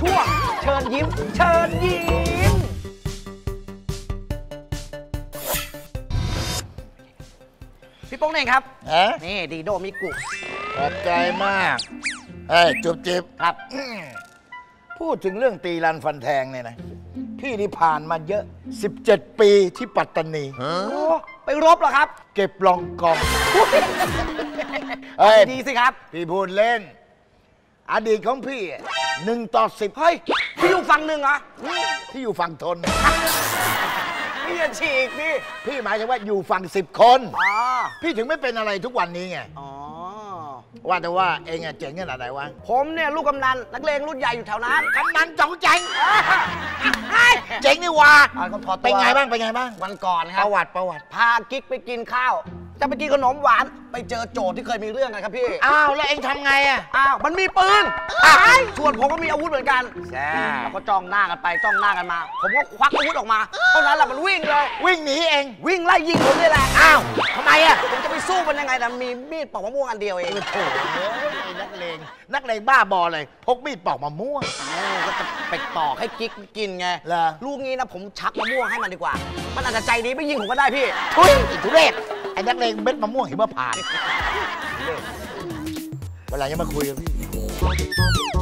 ช่วงเชิญยิ้ม เชิญยิ้ม พี่โป้งเองครับ ฮะนี่ดีโดมิกุขอบใจมากเฮ้ยจุบจิบครับ พูดถึงเรื่องตีรันฟันแทงเนี่ยนะ พี่นี่ผ่านมาเยอะ 17 ปีที่ปัตตานี โอ้ไปรบเหรอครับ เก็บลองกองเฮ้ย ดีสิครับ พี่พูดเล่น อดีตของพี่อะหนึ่งต่อสิบเฮ้ยพี่อยู่ฝั่งหนึ่งเหรอที่อยู่ฝั่งทน พี่จะฉีกพี่ พี่หมายถึงว่าอยู่ฝั่งสิบคน อ๋อ พี่ถึงไม่เป็นอะไรทุกวันนี้ไง อ๋อ ว่าแต่ว่าเองอะเจ๋งขนาดไหนวะผมเนี่ยลูกกำนันนักเลงรุ่นใหญ่อยู่แถวนั้น กำนันจองแจงเจ๋งนี่วะอ่าก็พอตัว เป็นไงบ้างเป็นไงบ้าง วันก่อนคปรับระวัติประวัติ พากิ๊กไปกินข้าว จะไปกินขนมหวาน ไปเจอโจทย์ที่เคยมีเรื่องกันครับพี่อ้าวแล้วเองทำไงอะอ้าวมันมีปืนอ้าวส่วนผมก็มีอาวุธเหมือนกันแซ่เราก็จ้องหน้ากันไปจ้องหน้ากันมา ผมก็ควักอาวุธออกมาเท่านั้นแหละมันวิ่งเลย วิ่งหนีเอง วิ่งไล่ยิงผมนี่แหละอ้าวทำไมอะผมจะไปสู้มันยังไงแต่มีมีดปอกมะม่วงอันเดียวเองโอ้โหไอ้นักเลงนักเลงบ้าบอเลย พกมีดปอกมะม่วงเออก็จะไปปอกให้กิ๊กกินไงเหรอ ลูกนี้นะผมชักมะม่วงให้มันดีกว่า มันอาจจะใจดีไม่ยิงผมก็ได้พี่ทุยไอ้ทุเรศ ไอ้นักเลงเม็ดมะม่วงเห็นว่าผ่านเวลาจะมาคุยกับพี่